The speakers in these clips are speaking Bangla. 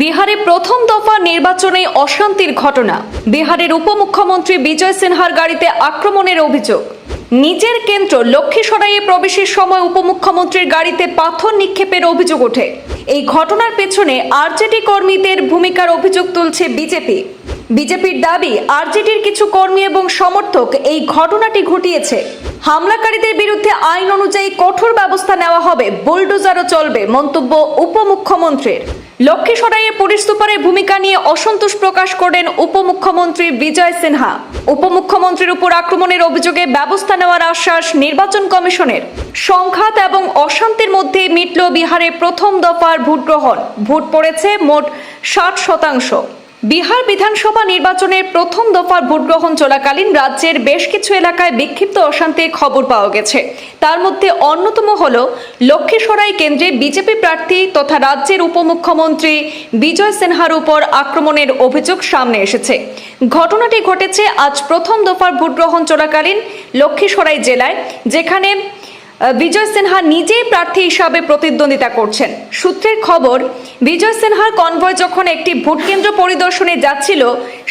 বিহারে প্রথম দফা নির্বাচনে অশান্তির ঘটনা। বিহারের উপমুখ্যমন্ত্রী বিজয় সিনহার গাড়িতে আক্রমণের অভিযোগ। নিজের কেন্দ্র লক্ষ্মীসরাইয়ে প্রবেশের সময় উপমুখ্যমন্ত্রীর গাড়িতে পাথর নিক্ষেপের অভিযোগ ওঠে। এই ঘটনার পেছনে আরজেডি কর্মীদের ভূমিকার অভিযোগ তুলছে বিজেপি। বিজেপির দাবি, আরজেডির কিছু কর্মী এবং সমর্থক এই ঘটনাটি ঘটিয়েছে। হামলাকারীদের বিরুদ্ধে আইন অনুযায়ী কঠোর ব্যবস্থা নেওয়া হবে, বুলডোজারও চলবে, মন্তব্য উপমুখ্যমন্ত্রীর। লক্ষ্মীসরাইয়ে পুলিশ সুপারের ভূমিকা নিয়ে অসন্তোষ প্রকাশ করেন উপমুখ্যমন্ত্রী বিজয় সিনহা। উপমুখ্যমন্ত্রীর উপর আক্রমণের অভিযোগে ব্যবস্থা নেওয়ার আশ্বাস নির্বাচন কমিশনের। সংঘাত এবং অশান্তির মধ্যে মিটল বিহারে প্রথম দফার ভোট গ্রহণ ভোট পড়েছে মোট ষাট শতাংশ। বিহার বিধানসভা নির্বাচনের প্রথম দফার ভোট গ্রহণ চলাকালীন রাজ্যের বেশ কিছু এলাকায় বিক্ষিপ্ত অশান্তির খবর পাওয়া গেছে। তার মধ্যে অন্যতম হল লক্ষ্মীসরাই কেন্দ্রে বিজেপি প্রার্থী তথা রাজ্যের উপমুখ্যমন্ত্রী বিজয় সিনহার উপর আক্রমণের অভিযোগ সামনে এসেছে। ঘটনাটি ঘটেছে আজ প্রথম দফার ভোট গ্রহণ চলাকালীন লক্ষ্মীসরাই জেলায়, যেখানে বিজয় সিনহা নিজেই প্রার্থী হিসাবে প্রতিদ্বন্দ্বিতা করছেন। সূত্রের খবর, বিজয় সিনহার কনভয় যখন একটি ভোট কেন্দ্র পরিদর্শনে যাচ্ছিল,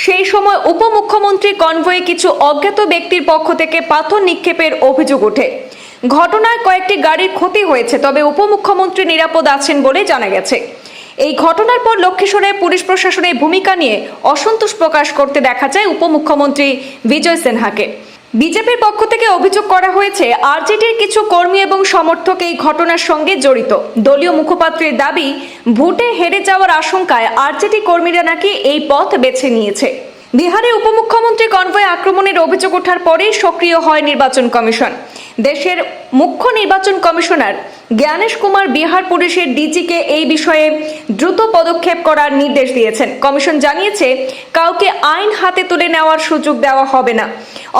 সেই সময় উপমুখ্যমন্ত্রী কনভয়ে কিছু অজ্ঞাত ব্যক্তির পক্ষ থেকে পাথর নিক্ষেপের অভিযোগ ওঠে। ঘটনায় কয়েকটি গাড়ির ক্ষতি হয়েছে, তবে উপমুখ্যমন্ত্রী নিরাপদ আছেন বলে জানা গেছে। এই ঘটনার পর লক্ষ্মীসরে পুলিশ প্রশাসনের ভূমিকা নিয়ে অসন্তোষ প্রকাশ করতে দেখা যায় উপমুখ্যমন্ত্রী বিজয় সিনহাকে। বিজেপির পক্ষ থেকে অভিযোগ করা হয়েছে, আরজেডির কিছু কর্মী এবং সমর্থক এই ঘটনার সঙ্গে জড়িত। দলীয় মুখপাত্রের দাবি, ভোটে হেরে যাওয়ার আশঙ্কায় আরজেডি কর্মীরা নাকি এই পথ বেছে নিয়েছে। বিহারে উপমুখ্যমন্ত্রী কনভয় আক্রমণের অভিযোগ ওঠার পরেই সক্রিয় হয় নির্বাচন কমিশন। দেশের মুখ্য নির্বাচন কমিশনার জ্ঞানেশ কুমার বিহার পুলিশের ডিজিকে এই বিষয়ে দ্রুত পদক্ষেপ করার নির্দেশ দিয়েছেন। কমিশন জানিয়েছে, কাউকে আইন হাতে তুলে নেওয়ার সুযোগ দেওয়া হবে না।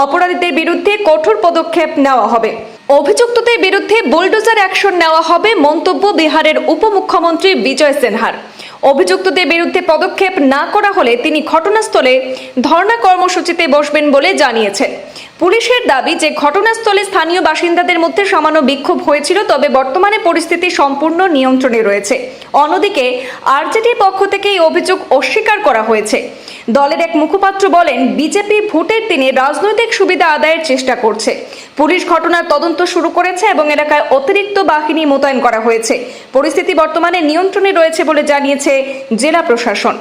অপরাধীদের বিরুদ্ধে কঠোর পদক্ষেপ নেওয়া হবে। অভিযুক্তদের বিরুদ্ধে বুলডোজার অ্যাকশন নেওয়া হবে মন্তব্য বিহারের উপমুখ্যমন্ত্রী বিজয় সিনহার। অভিযুক্তদের বিরুদ্ধে পদক্ষেপ না করা হলে তিনি ঘটনাস্থলে ধর্ণা কর্মসূচিতে বসবেন বলে জানিয়েছেন। পুলিশের দাবি যে ঘটনাস্থলে স্থানীয় বাসিন্দাদের মধ্যে সামান্য বিক্ষোভ হয়েছিল, তবে বর্তমানে পরিস্থিতি সম্পূর্ণ নিয়ন্ত্রণে রয়েছে। অন্যদিকে, আরজেডির পক্ষ থেকে এই অভিযোগ অস্বীকার করা হয়েছে। দলের এক মুখপাত্র বলেন, বিজেপি ভোটের দিনে রাজনৈতিক সুবিধা আদায়ের চেষ্টা করছে। পুলিশ ঘটনার তদন্ত শুরু করেছে এবং এলাকায় অতিরিক্ত বাহিনী মোতায়েন করা হয়েছে। পরিস্থিতি বর্তমানে নিয়ন্ত্রণে রয়েছে বলে জানিয়েছে জেলা প্রশাসন।